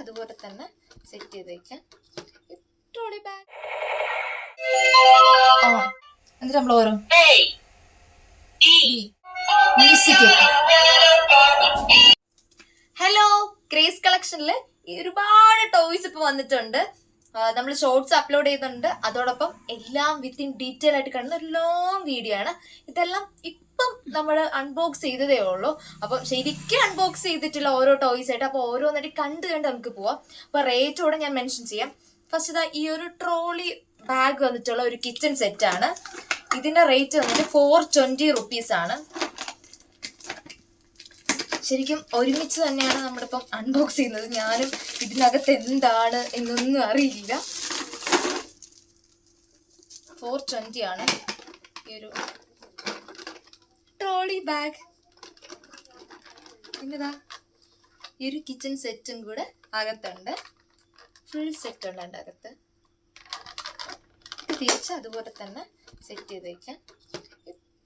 അതുപോലെ തന്നെ സെറ്റ് ചെയ്ത് വെക്കാം. ട്രോളി ബാഗ് എന്നിട്ട് നമ്മൾ ഓരോ മ്യൂസിക് ഹലോ ക്രേസ് കളക്ഷനിൽ ഒരുപാട് ടോയ്സ് ഇപ്പൊ വന്നിട്ടുണ്ട്. നമ്മൾ ഷോർട്സ് അപ്ലോഡ് ചെയ്യുന്നുണ്ട് അതോടൊപ്പം എല്ലാം വിത്തിൻ ഡീറ്റെയിൽ ആയിട്ട് കാണുന്ന ഒരു ലോങ് വീഡിയോ ആണ്. ഇതെല്ലാം ഇപ്പം നമ്മൾ അൺബോക്സ് ചെയ്തതേ ഉള്ളൂ. അപ്പം ശരിക്കും അൺബോക്സ് ചെയ്തിട്ടുള്ള ഓരോ ടോയ്സ് ആയിട്ട് അപ്പോൾ ഓരോന്നായിട്ട് കണ്ട് കണ്ട് നമുക്ക് പോവാം. അപ്പൊ റേറ്റോടെ ഞാൻ മെൻഷൻ ചെയ്യാം. ഫസ്റ്റ് ഇതാ ഈ ഒരു ട്രോളി ബാഗ് വന്നിട്ടുള്ള ഒരു കിച്ചൺ ആണ്. ഇതിന്റെ റേറ്റ് വന്നിട്ട് ഫോർ ട്വന്റി റുപ്പീസ് ആണ്. ശരിക്കും ഒരുമിച്ച് തന്നെയാണ് നമ്മളിപ്പം അൺബോക്സ് ചെയ്യുന്നത്. ഞാനും ഇതിനകത്ത് എന്താണ് എന്നൊന്നും അറിയില്ല. ഫോർ ട്വന്റി ആണ് ഈ ഒരു ട്രോളി ബാഗ്. പിന്നെതാ ഈ ഒരു കിച്ചൺ സെറ്റും കൂടെ അകത്തുണ്ട്. ഫുൾ സെറ്റ് ഉണ്ട് അകത്ത്. തിരിച്ച് അതുപോലെ തന്നെ സെറ്റ് ചെയ്ത് വയ്ക്കാം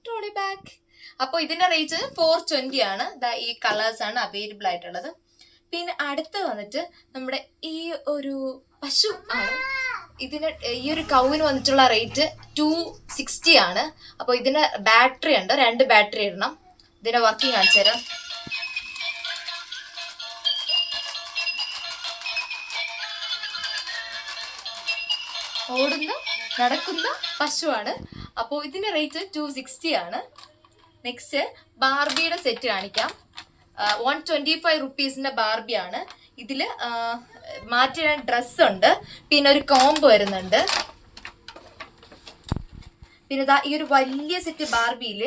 ട്രോളി ബാഗ്. അപ്പോൾ ഇതിന്റെ റേറ്റ് ഫോർ ട്വന്റി ആണ്. ഈ കളേഴ്സ് ആണ് അവൈലബിൾ ആയിട്ടുള്ളത്. പിന്നെ അടുത്ത് വന്നിട്ട് നമ്മുടെ ഈ ഒരു പശു ആണ്. ഇതിന് ഈ ഒരു കൗവിന് വന്നിട്ടുള്ള റേറ്റ് ടു സിക്സ്റ്റി ആണ്. അപ്പോൾ ഇതിന് ബാറ്ററി ഉണ്ട്. രണ്ട് ബാറ്ററി ഇടണം. ഇതിന്റെ വർക്കിംഗ് കാണിച്ചു തരാം. ഓടുന്ന നടക്കുന്ന പശുവാണ്. അപ്പോൾ ഇതിന്റെ റേറ്റ് ടു സിക്സ്റ്റി ആണ്. നെക്സ്റ്റ് ബാർബിയുടെ സെറ്റ് കാണിക്കാം. വൺ ട്വന്റി ഫൈവ് റുപ്പീസിന്റെ ബാർബിയാണ്. ഇതിൽ മാറ്റിയിടാൻ ഡ്രസ് ഉണ്ട് പിന്നെ ഒരു കോംബ് വരുന്നുണ്ട്. പിന്നെ ഇതാ ഈ ഒരു വലിയ സെറ്റ് ബാർബിയിൽ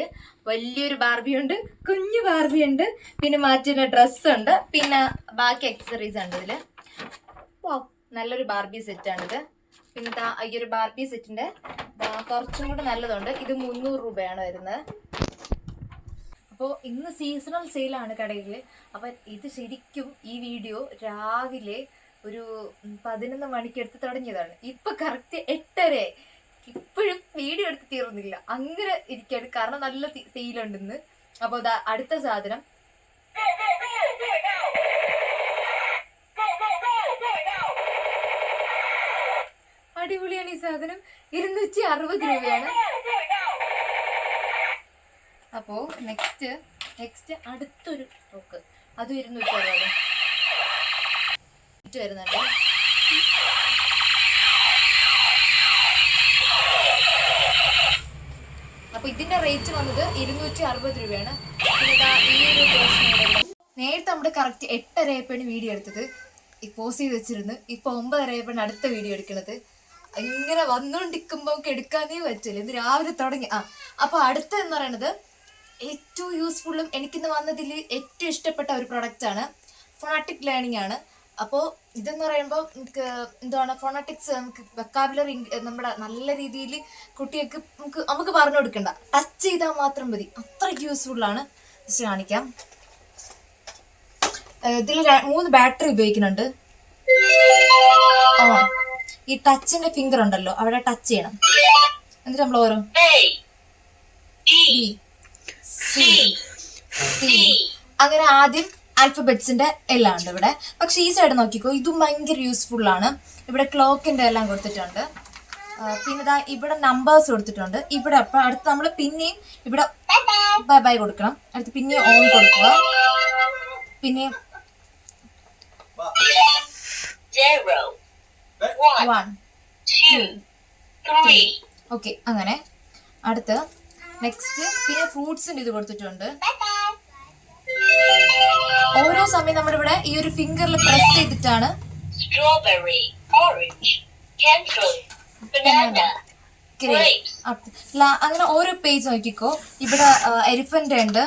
വലിയൊരു ബാർബി ഉണ്ട് കുഞ്ഞു ബാർബി ഉണ്ട് പിന്നെ മാറ്റിയിടുന്ന ഡ്രസ് ഉണ്ട് പിന്നെ ബാക്കി എക്സസറീസ് ഉണ്ട് ഇതിൽ നല്ലൊരു ബാർബി സെറ്റാണിത് പിന്നെ ദാ ഈ ഒരു ബാർബി സെറ്റിന്റെ കുറച്ചും കൂടെ നല്ലതുണ്ട്. ഇത് മുന്നൂറ് രൂപയാണ് വരുന്നത്. അപ്പോൾ ഇന്ന് സീസണൽ സെയിലാണ് കടയിൽ അപ്പം ഇത് ശരിക്കും ഈ വീഡിയോ രാവിലെ ഒരു പതിനൊന്ന് മണിക്ക് എടുത്ത് തുടങ്ങിയതാണ്. ഇപ്പൊ കറക്റ്റ് എട്ടര. ഇപ്പോഴും വീഡിയോ എടുത്ത് തീർന്നില്ല. അങ്ങനെ ഇരിക്കാണ് കാരണം നല്ല സെയിൽ ഉണ്ടെന്ന്. അപ്പോൾ ദാ അടുത്ത സാധനം. അടിപൊളിയാണ് ഈ സാധനം. ഇരുന്നൂറ്റി അറുപത് രൂപയാണ്. അപ്പോ നെക്സ്റ്റ് നെക്സ്റ്റ് അടുത്തൊരു ടോക്ക് അതും ഇരുന്നൂറ്റി അറുപത്. ഇത് വരുന്നുണ്ട്. അപ്പൊ ഇതിന്റെ റേറ്റ് വന്നത് ഇരുന്നൂറ്റി അറുപത് രൂപയാണ് ഈ ഒരു. നേരത്തെ നമ്മുടെ കറക്റ്റ് എട്ടരയപ്പോഴാണ് വീഡിയോ എടുത്തത്. പോസ് ചെയ്ത് വെച്ചിരുന്നു. ഇപ്പൊ ഒമ്പതരയപ്പോഴാണ് അടുത്ത വീഡിയോ എടുക്കുന്നത്. ഇങ്ങനെ വന്നോണ്ടിരിക്കുമ്പോ ഒക്കെ എടുക്കാനേ പറ്റില്ല. ഇന്ന് രാവിലെ തുടങ്ങി. ആ അപ്പൊ അടുത്ത എന്ന് പറയുന്നത് ഏറ്റവും യൂസ്ഫുള്ളും എനിക്കിന്ന് വന്നതിൽ ഏറ്റവും ഇഷ്ടപ്പെട്ട ഒരു പ്രൊഡക്റ്റ് ആണ്. ഫൊണാറ്റിക് ലേണിംഗ് ആണ്. അപ്പോൾ ഇതെന്ന് പറയുമ്പോൾ നമുക്ക് എന്താണ് ഫോണാറ്റിക്സ് നമുക്ക് വെക്കാബുലറി നമ്മുടെ നല്ല രീതിയിൽ കുട്ടികൾക്ക് നമുക്ക് നമുക്ക് പറഞ്ഞു കൊടുക്കണ്ട. ടച്ച് ചെയ്താൽ മാത്രം മതി. അത്രയ്ക്ക് യൂസ്ഫുൾ ആണ്. ജസ്റ്റ് കാണിക്കാം. ഇതിൽ മൂന്ന് ബാറ്ററി ഉപയോഗിക്കുന്നുണ്ട്. ഓൺ ഈ ടച്ചിന്റെ ഫിംഗർ ഉണ്ടല്ലോ അവിടെ ടച്ച് ചെയ്യണം. എന്നിട്ട് നമ്മൾ ഓരോ അങ്ങനെ ആദ്യം ആൽഫബറ്റ്സിന്റെ എല്ലാം ഉണ്ട് ഇവിടെ. പക്ഷെ ഈ സൈഡ് നോക്കിക്കോ ഇതും ഭയങ്കര യൂസ്ഫുൾ ആണ്. ഇവിടെ ക്ലോക്കിന്റെ എല്ലാം കൊടുത്തിട്ടുണ്ട്. പിന്നെ ഇതാ ഇവിടെ നമ്പേഴ്സ് കൊടുത്തിട്ടുണ്ട്. ഇവിടെ അപ്പൊ അടുത്ത് നമ്മൾ പിന്നെയും ഇവിടെ ബൈ ബൈ കൊടുക്കണം. അടുത്ത് പിന്നെയും ഓൺ കൊടുക്കുക. പിന്നെയും വൺ ഓക്കെ അങ്ങനെ. അടുത്ത് നെക്സ്റ്റ് പിന്നെ ഫ്രൂട്ട്സിന്റെ ഇത് കൊടുത്തിട്ടുണ്ട്. ഓരോ സമയം നമ്മളിവിടെ ഈ ഒരു ഫിംഗറിൽ പ്രസ് ചെയ്തിട്ടാണ് സ്ട്രോബെറി grapes, അങ്ങനെ ഓരോ പേജ് നോക്കിക്കോ. ഇവിടെ എലിഫന്റ് ഉണ്ട്.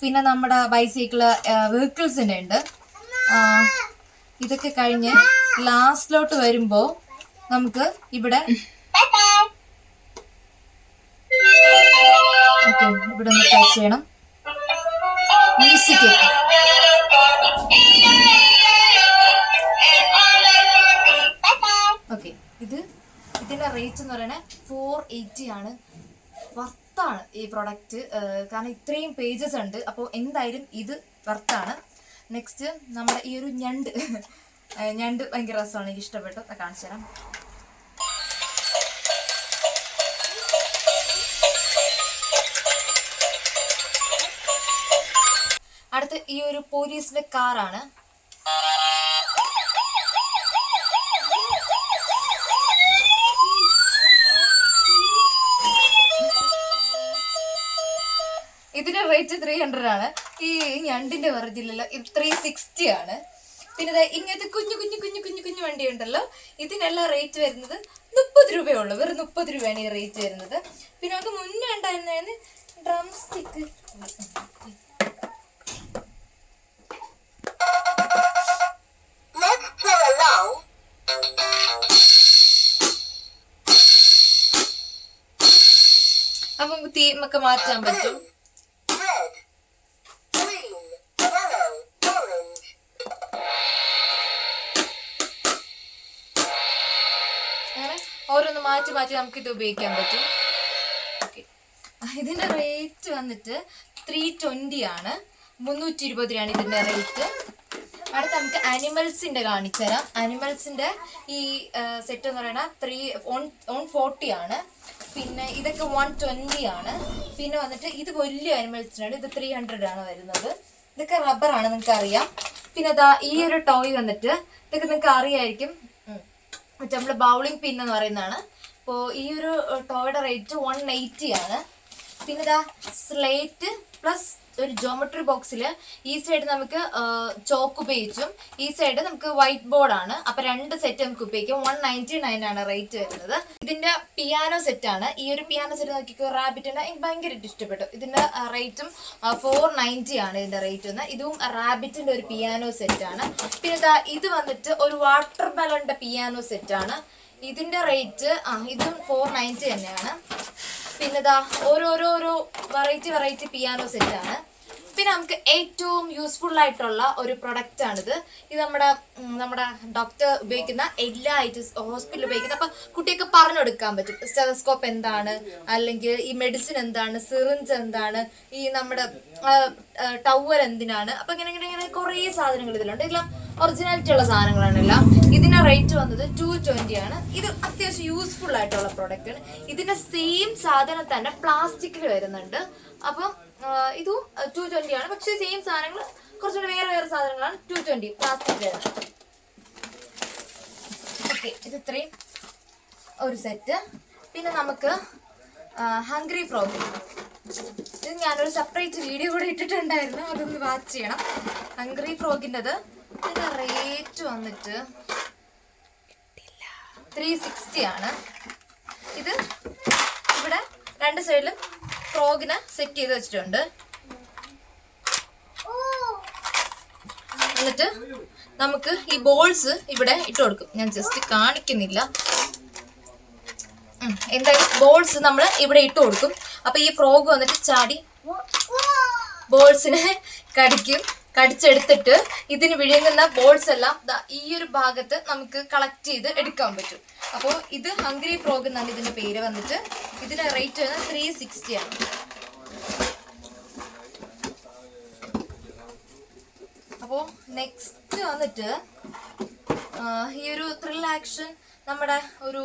പിന്നെ നമ്മുടെ ബൈസൈക്കിൾ വെഹിക്കിൾസിന്റെ ഉണ്ട്. ഇതൊക്കെ കഴിഞ്ഞ് ലാസ്റ്റിലോട്ട് വരുമ്പോ നമുക്ക് ഇവിടെ ഓക്കെ ഇവിടെ ഒന്ന് ടച്ച് ചെയ്യണം. മ്യൂസിക് ഓക്കെ ഇത് ഇതിന്റെ റേറ്റ് എന്ന് പറയുന്നത് ഫോർ എയ്റ്റി ആണ്. വർത്താണ് ഈ പ്രൊഡക്റ്റ് കാരണം ഇത്രയും പേജസ് ഉണ്ട്. അപ്പോൾ എന്തായാലും ഇത് വർത്താണ് നെക്സ്റ്റ് നമ്മുടെ ഈ ഒരു ഞണ്ട്. ഞണ്ട് ഭയങ്കര രസമാണ്. എനിക്ക് ഇഷ്ടപ്പെട്ടു കാണിച്ചു തരാം അടുത്ത് ഈ ഒരു പോലീസിന്റെ കാറാണ്. ഇതിന്റെ റേറ്റ് ത്രീ ഹൺഡ്രഡ് ആണ്. ഈ ഞണ്ടിന്റെ വെറുതില്ലല്ലോ ഇത് ത്രീ സിക്സ്റ്റി ആണ്. പിന്നെ ഇങ്ങനത്തെ കുഞ്ഞു കുഞ്ഞു കുഞ്ഞു കുഞ്ഞു കുഞ്ഞു വണ്ടി ഉണ്ടല്ലോ ഇതിനെല്ലാം റേറ്റ് വരുന്നത് മുപ്പത് രൂപയുള്ളൂ. വെറും മുപ്പത് രൂപയാണ് ഈ റേറ്റ് വരുന്നത്. പിന്നെ നമുക്ക് മുന്നേ ഉണ്ടായിരുന്ന ഡ്രം സ്റ്റിക്ക് along. അപ്പൊ തീമൊക്കെ മാറ്റാൻ പറ്റും. അങ്ങനെ ഓരോന്ന് മാറ്റി മാറ്റി നമുക്ക് ഇത് ഉപയോഗിക്കാൻ പറ്റും. ഇതിന്റെ റേറ്റ് വന്നിട്ട് ത്രീ ട്വന്റി ആണ്. മുന്നൂറ്റി ഇരുപത് രൂപയാണ് ഇതിന്റെ റേറ്റ് അടുത്ത നമുക്ക് അനിമൽസിന്റെ കാണിച്ചു തരാം അനിമൽസിന്റെ ഈ സെറ്റ് എന്ന് പറയുന്നത് ത്രീ ഓൺ ഓൺ ഫോർട്ടി ആണ്. പിന്നെ ഇതൊക്കെ വൺ ട്വന്റി ആണ്. പിന്നെ വന്നിട്ട് ഇത് വലിയ അനിമൽസിനാണ് ഇത് ത്രീ ഹൺഡ്രഡ് ആണ് വരുന്നത്. ഇതൊക്കെ റബ്ബർ ആണ് നിങ്ങൾക്ക് അറിയാം പിന്നെ അതാ ഈ ഒരു ടോയ് വന്നിട്ട് ഇതൊക്കെ നിങ്ങൾക്ക് അറിയായിരിക്കും. മറ്റേ നമ്മുടെ ബൗളിംഗ് പിൻ എന്ന് പറയുന്നതാണ്. അപ്പോൾ ഈ ഒരു ടോയുടെ റേറ്റ് വൺ എയ്റ്റി ആണ്. പിന്നെ ഇതാ സ്ലേറ്റ് പ്ലസ് ഒരു ജോമെട്രി ബോക്സിൽ ഈ സൈഡ് നമുക്ക് ചോക്ക് ഉപയോഗിച്ചും ഈ സൈഡ് നമുക്ക് വൈറ്റ് ബോർഡ് ആണ്. അപ്പൊ രണ്ട് സെറ്റ് നമുക്ക് ഉപയോഗിക്കാം. വൺ നയന്റി നയൻ ആണ് റേറ്റ് വരുന്നത്. ഇതിന്റെ പിയാനോ സെറ്റ് ആണ്. ഈ ഒരു പിയാനോ സെറ്റ് നോക്കിക്കോ റാബിറ്റിന്റെ എനിക്ക് ഭയങ്കരമായിട്ട് ഇഷ്ടപ്പെട്ടു. ഇതിന്റെ റേറ്റും ഫോർ നയന്റി ആണ് ഇതിന്റെ റേറ്റ് വന്ന് ഇതും റാബിറ്റിന്റെ ഒരു പിയാനോ സെറ്റ് ആണ്. പിന്നെ ഇതാ വന്നിട്ട് ഒരു വാട്ടർ ബലോണിന്റെ പിയാനോ സെറ്റ് ആണ്. ഇതിന്റെ റേറ്റ് ആ ഇതും ഫോർ നയന്റി തന്നെയാണ്. പിന്നെ ഇതാ ഓരോരോരോ വെറൈറ്റി വെറൈറ്റി പിയാനോ സെറ്റ് ആണ്. പിന്നെ നമുക്ക് ഏറ്റവും യൂസ്ഫുൾ ആയിട്ടുള്ള ഒരു പ്രൊഡക്റ്റ് ആണിത്. ഇത് നമ്മുടെ നമ്മുടെ ഡോക്ടർ ഉപയോഗിക്കുന്ന എല്ലാ ഐറ്റംസ് ഹോസ്പിറ്റലിൽ ഉപയോഗിക്കുന്ന അപ്പൊ കുട്ടിയൊക്കെ പറഞ്ഞു കൊടുക്കാൻ പറ്റും. സ്റ്റെതസ്കോപ്പ് എന്താണ്? അല്ലെങ്കിൽ ഈ മെഡിസിൻ എന്താണ്? സിറിഞ്ച് എന്താണ്? ഈ നമ്മുടെ ടവൽ എന്തിനാണ്? അപ്പൊ ഇങ്ങനെ ഇങ്ങനെ ഇങ്ങനെ കുറേ സാധനങ്ങൾ ഇതിലുണ്ട്. ഇതെല്ലാം ഒറിജിനാലിറ്റി ഉള്ള സാധനങ്ങളാണ് എല്ലാം. റേറ്റ് വന്നത് ടു ട്വന്റി ആണ്. ഇത് അത്യാവശ്യം യൂസ്ഫുൾ ആയിട്ടുള്ള പ്രോഡക്റ്റ് ആണ്. ഇതിന്റെ സെയിം സാധനം തന്നെ പ്ലാസ്റ്റിക്കിൽ വരുന്നുണ്ട്. അപ്പം ഇതും ടു ട്വന്റി ആണ്. പക്ഷെ സെയിം സാധനങ്ങൾ കുറച്ചുകൂടി വേറെ വേറെ സാധനങ്ങളാണ് ടു ട്വന്റി പ്ലാസ്റ്റിക് ഓക്കെ ഇത് ഇത്രയും ഒരു സെറ്റ് പിന്നെ നമുക്ക് ഹംഗ്രി ഫ്രോഗ് ഇത് ഞാനൊരു സെപ്പറേറ്റ് വീഡിയോ കൂടെ ഇട്ടിട്ടുണ്ടായിരുന്നു. അതൊന്ന് വാച്ച് ചെയ്യണം. ഹംഗ്രി ഫ്രോഗിന്റെത് ഇതിന്റെ റേറ്റ് വന്നിട്ട് ത്രീ സിക്സ്റ്റി ആണ്. ഇത് ഇവിടെ രണ്ട് സൈഡിലും ഫ്രോഗിനെ സെറ്റ് ചെയ്ത് വെച്ചിട്ടുണ്ട്. എന്നിട്ട് നമുക്ക് ഈ ബോൾസ് ഇവിടെ ഇട്ട് കൊടുക്കും. ഞാൻ ജസ്റ്റ് കാണിക്കുന്നില്ല. എന്തായാലും ബോൾസ് നമ്മൾ ഇവിടെ ഇട്ട് കൊടുക്കും. അപ്പൊ ഈ ഫ്രോഗ് വന്നിട്ട് ചാടി ബോൾസിനെ കടിക്കും. കടിച്ചെടുത്തിട്ട് ഇതിന് വിഴുങ്ങുന്ന ബോൾസ് എല്ലാം ഈ ഒരു ഭാഗത്ത് നമുക്ക് കളക്ട് ചെയ്ത് എടുക്കാൻ പറ്റും. അപ്പോൾ ഇത് ഹംഗ്രി ഫ്രോഗ് എന്നാണ് ഇതിന്റെ പേര് വന്നിട്ട്. ഇതിന്റെ റേറ്റ് വരുന്നത് ത്രീ സിക്സ്റ്റി ആണ്. അപ്പോൾ നെക്സ്റ്റ് വന്നിട്ട് ഈ ഒരു ത്രിൽ ആക്ഷൻ നമ്മുടെ ഒരു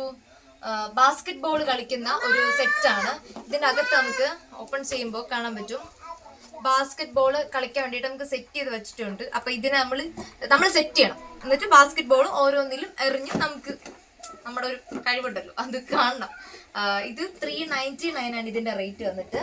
ബാസ്കറ്റ് ബോൾ കളിക്കുന്ന ഒരു സെറ്റാണ് ഇതിന്റെ അകത്ത് നമുക്ക് ഓപ്പൺ ചെയ്യുമ്പോൾ കാണാൻ പറ്റും. ബാസ്കറ്റ് ബോൾ കളിക്കാൻ വേണ്ടിയിട്ട് നമുക്ക് സെറ്റ് ചെയ്ത് വെച്ചിട്ടുണ്ട്. അപ്പൊ ഇതിനെ നമ്മൾ നമ്മൾ സെറ്റ് ചെയ്യണം. എന്നിട്ട് ബാസ്കറ്റ് ബോൾ ഓരോന്നിലും എറിഞ്ഞ് നമുക്ക് നമ്മുടെ ഒരു കഴിവുണ്ടല്ലോ. അത് കാണണം. ഇത് ത്രീ നയന്റി നയൻ ആണ് ഇതിന്റെ റേറ്റ് വന്നിട്ട്.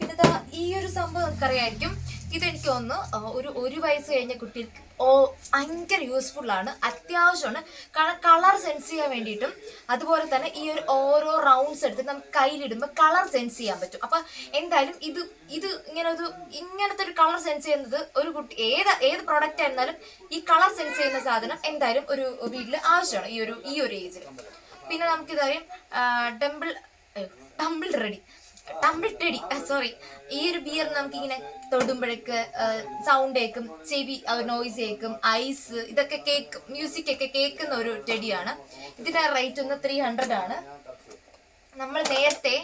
പിന്നെ ഈ ഒരു സംഭവം നമുക്കറിയായിരിക്കും. ഇതെനിക്ക് ഒന്ന് ഒരു ഒരു വയസ്സ് കഴിഞ്ഞ കുട്ടിക്ക് ഓ ഭയങ്കര യൂസ്ഫുൾ ആണ്. അത്യാവശ്യമാണ്. കാരണം കളർ സെൻസ് ചെയ്യാൻ വേണ്ടിയിട്ടും അതുപോലെ തന്നെ ഈ ഒരു ഓരോ റൗണ്ട്സ് എടുത്ത് നമുക്ക് കയ്യിലിടുമ്പോൾ കളർ സെൻസ് ചെയ്യാൻ പറ്റും. അപ്പം എന്തായാലും ഇത് ഇത് ഇങ്ങനെ ഒരു ഇങ്ങനത്തെ ഒരു കളർ സെൻസ് ചെയ്യുന്നത് ഒരു കുട്ടി ഏത് ഏത് പ്രോഡക്റ്റ് ആയിരുന്നാലും ഈ കളർ സെൻസ് ചെയ്യുന്ന സാധനം എന്തായാലും ഒരു വീട്ടിൽ ആവശ്യമാണ് ഈ ഒരു ഈ ഒരു ഏജിൽ പിന്നെ നമുക്ക് ഇതായും dumble dumble ready tumble teddy sorry ഈ ഒരു ബിയർ നമുക്ക് ഇങ്ങനെ തൊടുമ്പോഴേക്ക് സൗണ്ട് കേൾക്കും ചെവി നോയിസ് കേൾക്കും ഐസ് ഇതൊക്കെ കേക്ക് മ്യൂസിക് ഒക്കെ കേൾക്കുന്ന ഒരു ടെടിയാണ് ഇതിന്റെ റേറ്റ് ഒന്ന് ത്രീ ഹൺഡ്രഡ് ആണ്. നമ്മൾ നേരത്തെ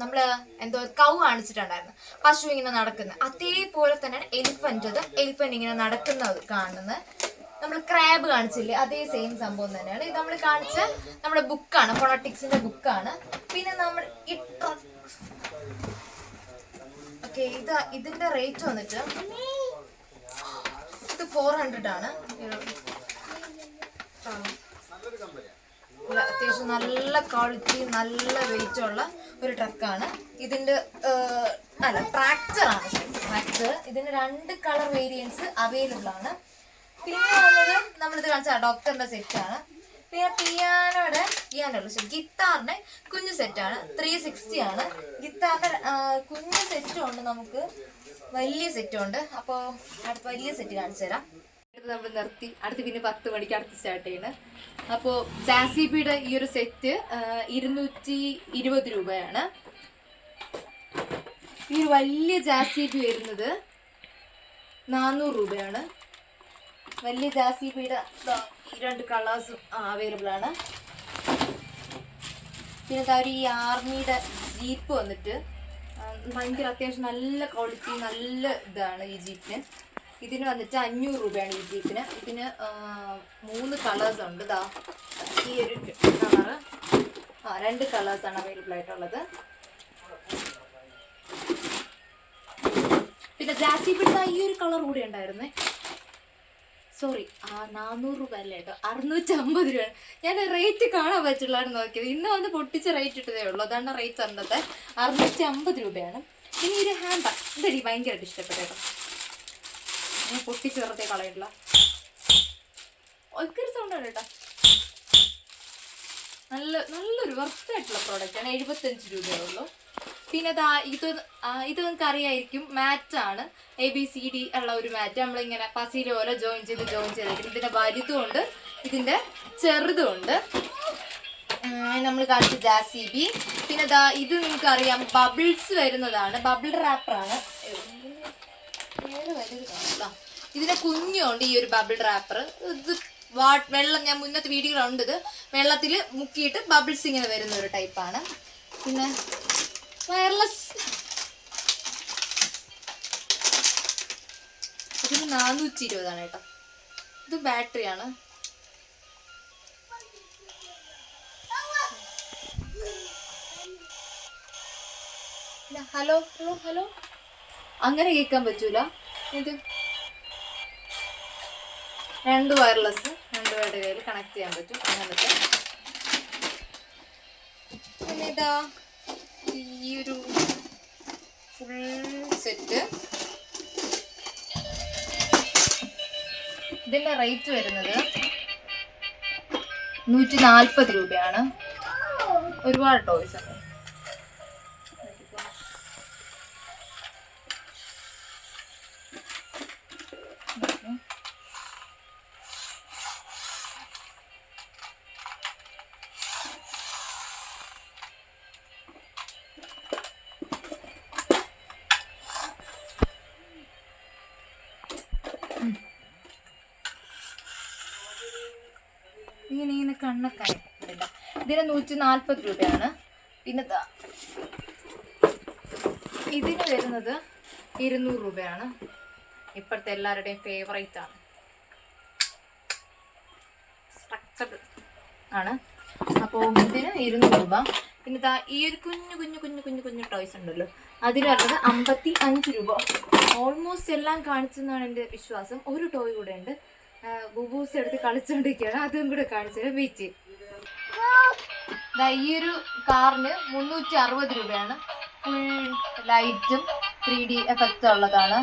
നമ്മൾ എന്തോ കൗ കാണിച്ചിട്ടുണ്ടായിരുന്നു. പശു ഇങ്ങനെ നടക്കുന്നത് അതേപോലെ തന്നെയാണ് എലിഫന്റ് എലിഫന്റ് ഇങ്ങനെ നടക്കുന്നത് കാണുന്നത് നമ്മൾ ക്രാബ് കാണിച്ചില്ലേ? അതേ സെയിം സംഭവം തന്നെയാണ്. ഇത് നമ്മൾ കാണിച്ച നമ്മുടെ ബുക്കാണ് പൊളിറ്റിക്സിന്റെ ബുക്കാണ് പിന്നെ നമ്മൾ ഓക്കെ ഇത് ഇതിന്റെ റേറ്റ് വന്നിട്ട് ഇത് ഫോർ ഹൺഡ്രഡ് ആണ്. അത്യാവശ്യം നല്ല ക്വാളിറ്റി നല്ല വെയിറ്റ് ഉള്ള ഒരു ട്രക്കാണ് ഇതിന്റെ അല്ല ട്രാക്ടർ ആണ്. ട്രാക്ടർ ഇതിന് രണ്ട് കളർ വേരിയൻസ് അവൈലബിൾ ആണ്. പിന്നെ ഉള്ളത് നമ്മളിത് കാണിച്ച ഡോക്ടറിന്റെ സെറ്റ് ആണ്. പിന്നെ പിയാനോടെ പിയാനോ ശരി ഗിത്താറിന്റെ കുഞ്ഞു സെറ്റാണ് ത്രീ സിക്സ്റ്റി ആണ്. ഗിത്താറിന്റെ കുഞ്ഞു സെറ്റും ഉണ്ട് നമുക്ക്. വലിയ സെറ്റും ഉണ്ട്. അപ്പോൾ അടുത്ത വലിയ സെറ്റ് കാണിച്ചു തരാം. നമ്മൾ നിർത്തി. അടുത്ത് പിന്നെ പത്ത് മണിക്ക് അടുത്ത് സ്റ്റാർട്ട് ചെയ്യണം. അപ്പോൾ ജാസിബിയുടെ ഈ ഒരു സെറ്റ് ഇരുന്നൂറ്റി ഇരുപത് രൂപയാണ്. ഈ ഒരു വലിയ ജാസിബി വരുന്നത് നാനൂറ് രൂപയാണ്. വലിയ ജാസിബിയുടെ ഈ രണ്ട് കളേഴ്സും അവൈലബിൾ ആണ്. പിന്നെ ദാ ഈ ആർമിയുടെ ജീപ്പ് വന്നിട്ട് ഭയങ്കര അത്യാവശ്യം നല്ല ക്വാളിറ്റി നല്ല ഇതാണ് ഈ ജീപ്പിന്. ഇതിന് വന്നിട്ട് അഞ്ഞൂറ് രൂപയാണ് ഈ ജീപ്പിന്. ഇതിന് മൂന്ന് കളേഴ്സ് ഉണ്ട്. ദാ ഈ ഒരു കളറ് ആ രണ്ട് കളേഴ്സാണ് അവൈലബിൾ ആയിട്ടുള്ളത്. പിന്നെ ജാസിബിയുടെ ഈ ഒരു കളർ കൂടി ഉണ്ടായിരുന്നേ. സോറി ആ നാനൂറ് രൂപ അല്ലേ കേട്ടോ? അറുന്നൂറ്റി അമ്പത് രൂപ. ഞാൻ റേറ്റ് കാണാൻ പറ്റുള്ളതാണ് നോക്കിയത്. ഇന്ന് വന്ന് പൊട്ടിച്ച റേറ്റ് ഇട്ടതേ ഉള്ളൂ. അതാണ് റേറ്റ് തന്നത്. അറുന്നൂറ്റി അമ്പത് രൂപയാണ്. ഇനി ഒരു ഹാൻഡ് ബാഗ് ഇതെടി ഭയങ്കരമായിട്ട് ഇഷ്ടപ്പെട്ടേട്ടോ ഞാൻ പൊട്ടിച്ച് വെറുതെ കളയുള്ള ഒക്കൊരു സൗണ്ടാണ് കേട്ടോ. നല്ല നല്ലൊരു വർത്തായിട്ടുള്ള പ്രോഡക്റ്റ് ആണ്. എഴുപത്തഞ്ച് രൂപയേ ഉള്ളൂ. പിന്നെ ദാ ഇത് ഇത് നിങ്ങൾക്ക് അറിയായിരിക്കും മാറ്റ് ആണ്. എ ബി സി ഡി ഉള്ള ഒരു മാറ്റ് നമ്മളിങ്ങനെ പസീല പോലെ ജോയിൻ ചെയ്ത് ജോയിൻ ചെയ്തേക്കും ഉണ്ട് ഇതിന്റെ ചെറുതും ഉണ്ട്. നമ്മൾ കാണിച്ച ജാസിബി പിന്നെ ദാ ഇത് നിങ്ങൾക്ക് അറിയാം ബബിൾസ് വരുന്നതാണ്. ബബിൾ റാപ്പറാണ് ഇതിന്റെ കുഞ്ഞുണ്ട് ഈ ഒരു ബബിൾ റാപ്പർ ഇത് വാട്ട് വെള്ളം ഞാൻ മുന്നത്തെ വീഡിയോയിലുണ്ട് ഇത്. വെള്ളത്തിൽ മുക്കിയിട്ട് ബബിൾസ് ഇങ്ങനെ വരുന്ന ഒരു ടൈപ്പാണ് പിന്നെ വയർലെസ് നാനൂറ്റി ഇരുപതാണ് കേട്ടോ. ഇത് ബാറ്ററിയാണ്. Hello hello hello. അങ്ങനെ കേൾക്കാൻ പറ്റൂല. ഇത് രണ്ട് വയർലെസ് രണ്ട് പേരുടെ കയ്യിൽ കണക്ട് ചെയ്യാൻ പറ്റും. അങ്ങനത്തെ. പിന്നെ ഇതാ ഒരു ഫുൾ സെറ്റ് ഇതിന്റെ റേറ്റ് വരുന്നത്? നൂറ്റി നാൽപ്പത് രൂപയാണ്. ഒരുപാട് ടോയ്സ് ഉണ്ട്. ഇതിന് നൂറ്റി നാൽപ്പത് രൂപയാണ്. പിന്നെ ഇതിന് വരുന്നത് ഇരുന്നൂറ് രൂപയാണ്. ഇപ്പോഴത്തെ എല്ലാവരുടെയും ഫേവറേറ്റ് ആണ്. സ്ട്രക്ചർഡ് ആണ്. അപ്പോൾ ഇതിന് ഇരുന്നൂറ് രൂപ. പിന്നെ ദാ ഈ ഒരു കുഞ്ഞു കുഞ്ഞു കുഞ്ഞു കുഞ്ഞു കുഞ്ഞു ടോയ്സ് ഉണ്ടല്ലോ. അതിന് വരുന്നത് അമ്പത്തി അഞ്ച് രൂപ. ഓൾമോസ്റ്റ് എല്ലാം കാണിച്ചെന്നാണ് എന്റെ വിശ്വാസം. ഒരു ടോയ് കൂടെ ഉണ്ട്. ബുബൂസ് എടുത്ത് കളിച്ചുകൊണ്ടിരിക്കുകയാണ് അതും കൂടെ കാണിച്ചത് വെയിറ്റ് ഈ ഒരു കാറിന് മുന്നൂറ്റി അറുപത് രൂപയാണ്. ഫുൾ ലൈറ്റും ത്രീ ഡി എഫക്റ്റ് ഉള്ളതാണ്.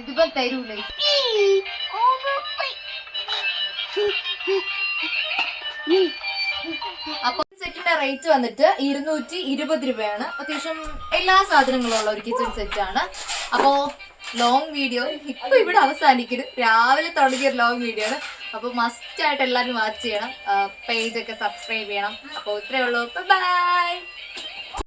ഇതിപ്പം തരൂലേ. അപ്പൊ സെറ്റിന്റെ റേറ്റ് വന്നിട്ട് ഇരുന്നൂറ്റി ഇരുപത് രൂപയാണ്. അത്യാവശ്യം എല്ലാ സാധനങ്ങളും ഉള്ള ഒരു കിച്ചൺ സെറ്റ് ആണ്. അപ്പോ ലോങ് വീഡിയോ ഇപ്പൊ ഇവിടെ അവസാനിക്കരുത് രാവിലെ തുടങ്ങിയ ഒരു ലോങ് വീഡിയോ ആണ്. അപ്പൊ മസ്റ്റ് ആയിട്ട് എല്ലാവരും വാച്ച് ചെയ്യണം. പേജ് ഒക്കെ സബ്സ്ക്രൈബ് ചെയ്യണം. അപ്പോൾ ഇത്രേ ഉള്ളൂ. ബൈ